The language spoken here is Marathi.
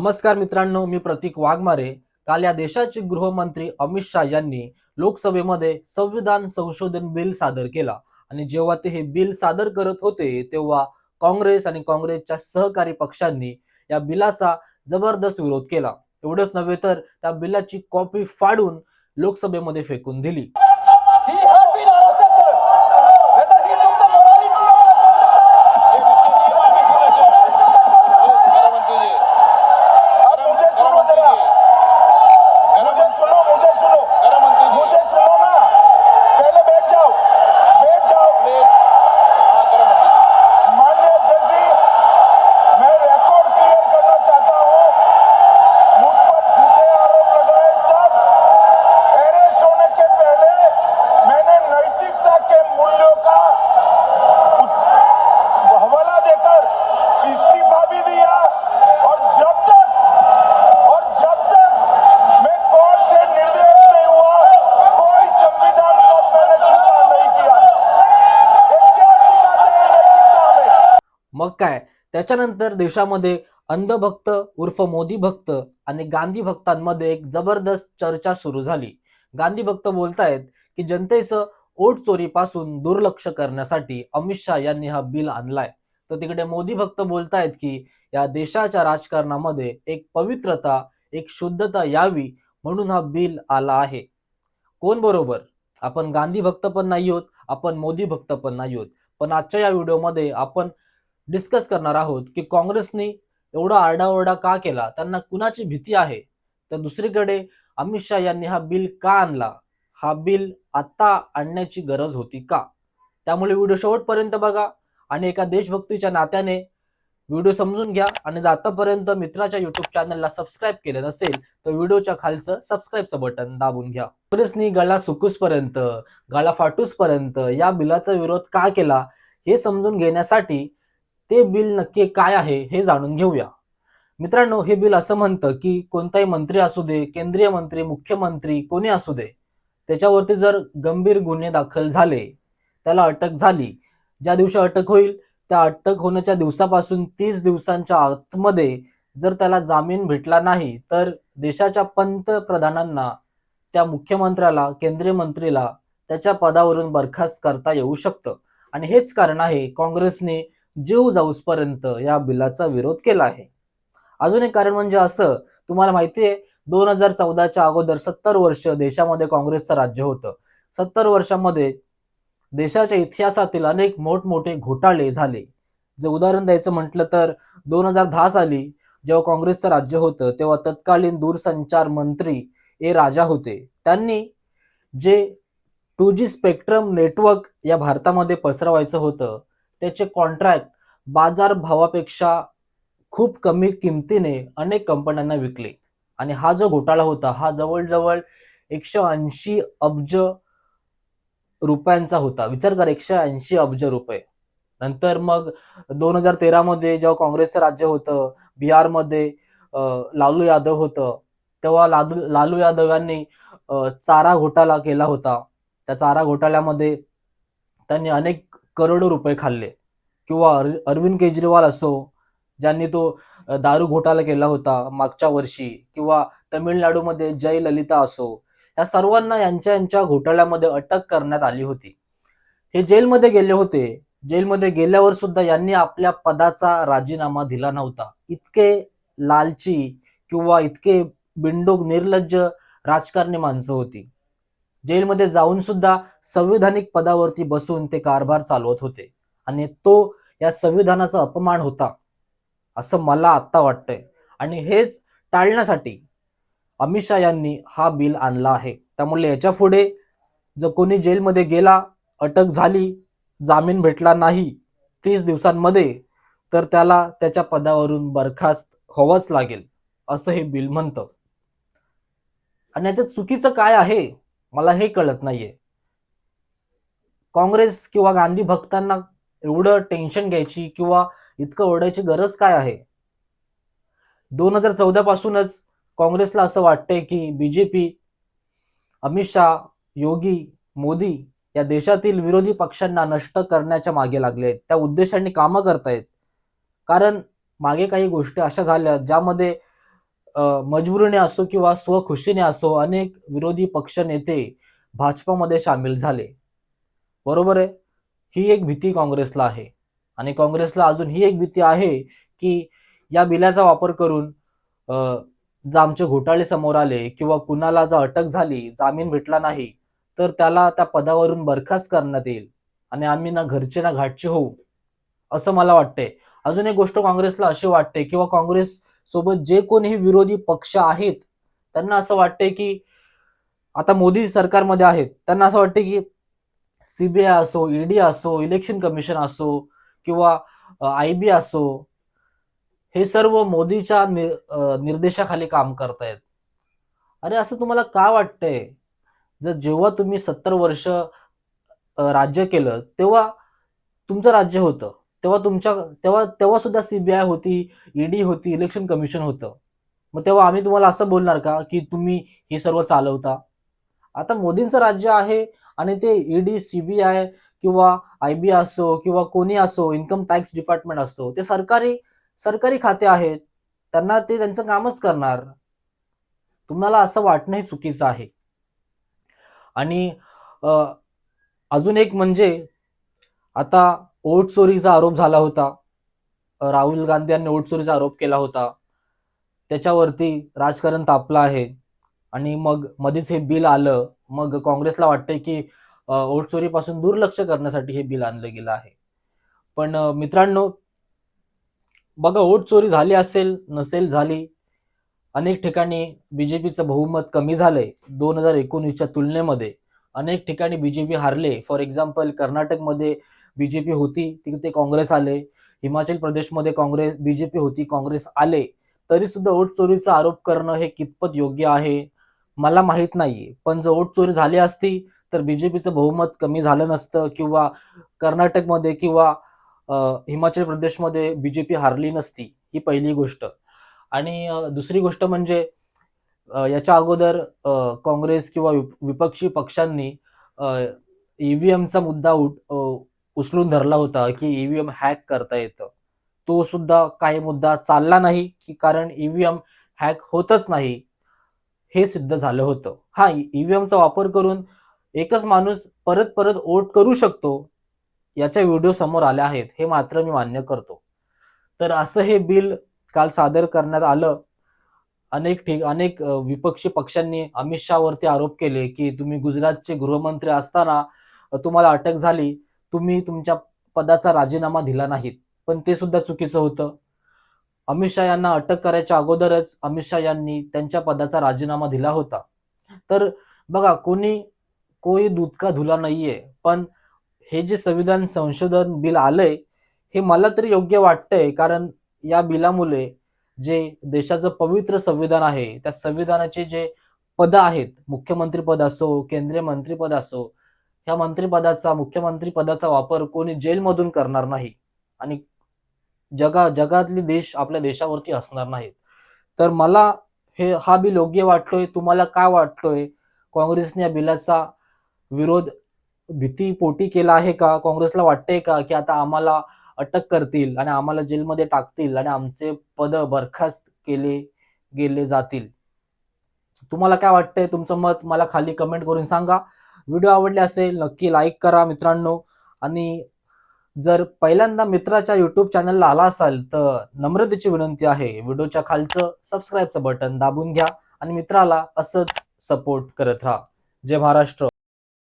नमस्कार मित्रांनो मी प्रतीक वाघमारे. काल या देशाचे गृहमंत्री अमित शहा यांनी लोकसभेमध्ये संविधान संशोधन बिल सादर केला. आणि जेव्हा ते हे बिल सादर करत होते तेव्हा काँग्रेस आणि काँग्रेसच्या सहकारी पक्षांनी या बिलाचा जबरदस्त विरोध केला. एवढंच नव्हे तर त्या बिलाची कॉपी फाडून लोकसभेमध्ये फेकून दिली. मग काय? त्याच्यानंतर देशामध्ये अंधभक्त उर्फ मोदी भक्त आणि गांधी भक्तांमध्ये एक जबरदस्त चर्चा सुरू झाली. गांधी भक्त बोलतायत की जनतेचं ओट चोरीपासून दुर्लक्ष करण्यासाठी अमित शहा यांनी हा बिल आणलाय. तर तिकडे मोदी भक्त बोलतायत की या देशाच्या राजकारणामध्ये एक पवित्रता एक शुद्धता यावी म्हणून हा बिल आला आहे. कोण बरोबर? आपण गांधी भक्त पण नाही आहोत आपण मोदी भक्त पण नाही आहोत. पण आजच्या या व्हिडिओमध्ये आपण डिस्कस करणार आहोत की काँग्रेसने एवढा आरडाओरडा का केला? त्यांना कुणाची भीती आहे? तर दुसरीकडे अमित शहा यांनी हा बिल का आणला? हा बिल आत्ता आणण्याची गरज होती का? त्यामुळे व्हिडिओ शेवटपर्यंत बघा आणि एका देशभक्तीच्या नात्याने व्हिडिओ समजून घ्या. आणि जर आतापर्यंत मित्राच्या युट्यूब चॅनलला सबस्क्राईब केलं नसेल तर व्हिडिओच्या खालचं सबस्क्राईबचं बटन दाबून घ्या. काँग्रेसनी गळा सुकूसपर्यंत गळा फाटूसपर्यंत या बिलाचा विरोध का केला? हे समजून घेण्यासाठी ते बिल नक्की काय आहे हे जाणून घेऊया. मित्रांनो हे बिल असं म्हणतं की कोणताही मंत्री असू दे केंद्रीय मंत्री मुख्यमंत्री कोणी असू दे त्याच्यावरती जर गंभीर गुन्हे दाखल झाले त्याला अटक झाली ज्या दिवशी अटक होईल त्या अटक होण्याच्या दिवसापासून तीस दिवसांच्या आतमध्ये जर त्याला जामीन भेटला नाही तर देशाच्या पंतप्रधानांना त्या मुख्यमंत्र्याला केंद्रीय मंत्रीला त्याच्या पदावरून बरखास्त करता येऊ शकतं. आणि हेच कारण आहे काँग्रेसने जीव जाऊसपर्यंत या बिलाचा विरोध केला आहे. अजून एक कारण म्हणजे असं तुम्हाला माहिती आहे दोन हजार चौदाच्या अगोदर सत्तर वर्ष देशामध्ये काँग्रेसचं राज्य होतं. सत्तर वर्षामध्ये देशाच्या इतिहासातील अनेक मोठमोठे घोटाळे झाले. जे उदाहरण द्यायचं म्हटलं तर दोन हजार दहा साली जेव्हा काँग्रेसचं राज्य होतं तेव्हा तत्कालीन दूरसंचार मंत्री ए राजा होते. त्यांनी जे टू जी स्पेक्ट्रम नेटवर्क या भारतामध्ये पसरवायचं होतं त्याचे कॉन्ट्रॅक्ट बाजार भावापेक्षा खूप कमी किमतीने अनेक कंपन्यांना विकले. आणि हा जो घोटाळा होता हा जवळजवळ एकशे ऐंशी अब्ज रुपयांचा होता. विचार कर एकशे ऐंशी अब्ज रुपये. नंतर मग दोन हजार तेरामध्ये जेव्हा काँग्रेसचं राज्य होतं बिहारमध्ये लालू यादव होतं तेव्हा लालू लालू यादव यांनी चारा घोटाळा केला होता. त्या चारा घोटाळ्यामध्ये त्यांनी अनेक करोडो रुपये खाल्ले. किंवा अरविंद केजरीवाल असो ज्यांनी तो दारू घोटाळा केला होता मागच्या वर्षी किंवा तमिळनाडूमध्ये जय ललिता असो या सर्वांना यांच्या यांच्या घोटाळ्यामध्ये अटक करण्यात आली होती. हे जेलमध्ये गेले होते. जेलमध्ये गेल्यावर सुद्धा यांनी आपल्या पदाचा राजीनामा दिला नव्हता. इतके लालची किंवा इतके बिंडोक निर्लज्ज राजकारणी माणसं होती. जेलमध्ये जाऊन सुद्धा संविधानिक पदावरती बसून ते कारभार चालवत होते. आणि तो या संविधानाचा अपमान होता असं मला आता वाटतंय. आणि हेच टाळण्यासाठी अमित शहा यांनी हा बिल आणला आहे. त्यामुळे याच्यापुढे जर कोणी जेलमध्ये गेला अटक झाली जामीन भेटला नाही तीस दिवसांमध्ये तर त्याला त्याच्या पदावरून बरखास्त व्हावंच लागेल असं हे बिल म्हणतं. आणि याच्यात चुकीचं काय आहे? मला हे कळत नाहीये. काँग्रेस किंवा गांधी भक्तांना एवढं टेन्शन घ्यायची किंवा इतकं ओरडायची गरज काय आहे? दोन हजार चौदा पासूनच काँग्रेसला असं वाटतंय की बीजेपी अमित शहा योगी मोदी या देशातील विरोधी पक्षांना नष्ट करण्याच्या मागे लागले आहेत. त्या उद्देशाने कामं करतायत. कारण मागे काही गोष्टी अशा झाल्या ज्यामध्ये मजबुरीने असो किंवा स्वखुशीने असो अनेक विरोधी पक्ष नेते भाजपामध्ये सामील झाले. बरोबर आहे? ही एक भीती काँग्रेसला आहे. आणि काँग्रेसला अजून ही एक भीती आहे की या बिलाचा वापर करून जर आमचे घोटाळे समोर आले किंवा कुणाला जर अटक झाली जामीन भेटला नाही तर त्याला त्या पदावरून बरखास्त करण्यात येईल आणि आम्ही ना घरचे ना घाटचे होऊ असं मला वाटतंय. अजून एक गोष्ट काँग्रेसला अशी वाटते किंवा काँग्रेस सोबत जे कोणीही विरोधी पक्ष आहेत त्यांना असं वाटतंय की आता मोदी सरकारमध्ये आहेत त्यांना असं वाटतं की सीबीआय असो ईडी असो इलेक्शन कमिशन असो किंवा आय बी असो हे सर्व मोदीच्या नि- निर्देशाखाली काम करतायत. अरे असं तुम्हाला का वाटतंय? जर जेव्हा तुम्ही सत्तर वर्ष राज्य केलं तेव्हा तुमचं राज्य होतं. तेव्हा तुमच्या तेव्हा तेव्हा सुद्धा सीबीआय होती ईडी होती इलेक्शन कमिशन होतं. मग तेव्हा आम्ही तुम्हाला असं बोलणार का की तुम्ही हे सर्व चालवता? आता मोदींचं राज्य आहे आणि ते ईडी सीबीआय किंवा आय बी असो किंवा कोणी असो इन्कम टॅक्स डिपार्टमेंट असो ते सरकारी सरकारी खाते आहेत. त्यांना ते त्यांचं कामच करणार. तुम्हाला असं वाटणं हे चुकीचं आहे. आणि अजून एक म्हणजे आता ओट चोरीचा आरोप झाला होता. राहुल गांधी यांनी ओट चोरीचा आरोप केला होता. त्याच्यावरती राजकारण तापलं आहे. आणि मग मध्येच हे बिल आलं. मग काँग्रेसला वाटतंय की ओट चोरीपासून दुर्लक्ष करण्यासाठी हे बिल आणलं गेलं आहे. पण मित्रांनो बघा ओट चोरी झाली असेल नसेल झाली अनेक ठिकाणी बीजेपीचं बहुमत कमी झालंय. दोन हजार एकोणीसच्या तुलनेमध्ये अनेक ठिकाणी बीजेपी हारले. फॉर एक्झाम्पल कर्नाटकमध्ये बीजेपी होती तिथे काँग्रेस आले. हिमाचल प्रदेशमध्ये काँग्रेस बीजेपी होती काँग्रेस आले. तरी सुद्धा ओट चोरीचा आरोप करणं हे कितपत योग्य आहे? मला माहीत नाहीये. पण जर ओट चोरी झाली असती तर बीजेपीचं बहुमत कमी झालं नसतं किंवा कर्नाटकमध्ये किंवा हिमाचल प्रदेशमध्ये बीजेपी हारली नसती ही पहिली गोष्ट. आणि दुसरी गोष्ट म्हणजे याच्या अगोदर काँग्रेस किंवा विप- विपक्षी पक्षांनी ईव्हीएमचा मुद्दा उठ उचलून धरला होता की ईव्हीएम हॅक करता येतं. तो सुद्धा काही मुद्दा चालला नाही की कारण ईव्हीएम हॅक होतच नाही. हे सिद्ध झालं होतं. हा ईव्हीएमचा वापर करून एकच माणूस परत परत वोट करू शकतो याच्या व्हिडिओ समोर आल्या आहेत हे मात्र मी मान्य करतो. तर असं हे बिल काल सादर करण्यात आलं. अनेक ठिक अनेक विपक्षी पक्षांनी अमित शहावरती आरोप केले की तुम्ही गुजरातचे गृहमंत्री असताना तुम्हाला अटक झाली. तुम्ही तुमच्या पदाचा राजीनामा दिला नाहीत. पण ते सुद्धा चुकीचं होतं. अमित शहा यांना अटक करायच्या अगोदरच अमित शहा यांनी त्यांच्या पदाचा राजीनामा दिला होता. तर बघा कोणी कोई दूध का धुला नाहीये. पण हे जे संविधान संशोधन बिल आलंय हे मला तरी योग्य वाटतंय. कारण या बिलामुळे जे देशाचं पवित्र संविधान आहे त्या संविधानाचे जे पद आहेत मुख्यमंत्री पद असो केंद्रीय मंत्रीपद असो ह्या मंत्रिपदाचा मुख्यमंत्री पदाचा वापर कोणी जेलमधून करणार नाही. आणि जगा जगातली देश आपल्या देशावरती असणार नाहीत. तर मला हे हा बिल योग्य वाटतोय? तुम्हाला काय वाटतोय? काँग्रेसने या बिलाचा विरोध भीती पोटी केला आहे का? काँग्रेसला वाटतंय का की आता आम्हाला अटक करतील आणि आम्हाला जेलमध्ये टाकतील आणि आमचे पद बरखास्त केले गेले जातील? तुम्हाला काय वाटतंय? तुमचं मत मला खाली कमेंट करून सांगा. व्हिडिओ आवडले असेल नक्की लाईक करा मित्रांनो. आणि जर पहिल्यांदा मित्राच्या युट्यूब चॅनलला आला असाल तर नम्रतेची विनंती आहे व्हिडिओच्या खालचं सबस्क्राईबचं बटन दाबून घ्या. आणि मित्राला असंच सपोर्ट करत राहा. जय महाराष्ट्र.